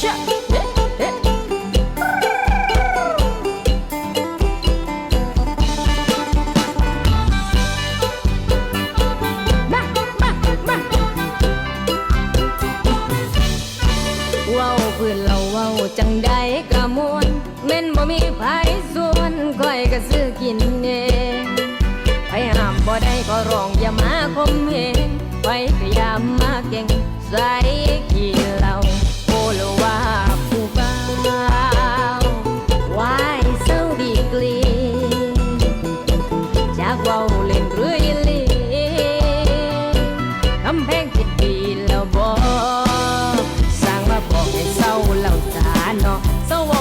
ชะเอ๊ะเอ๊ะมามามาเพื้นเราว้าวจังใดกะมวนแม่นบ่มีไผส่วนก้อยก็ซื้อกินเองไปห้ามบ่ได้ก็ร้องอย่ามาคมเหงไปก็อย่ามาเก่งใส่ขี้ So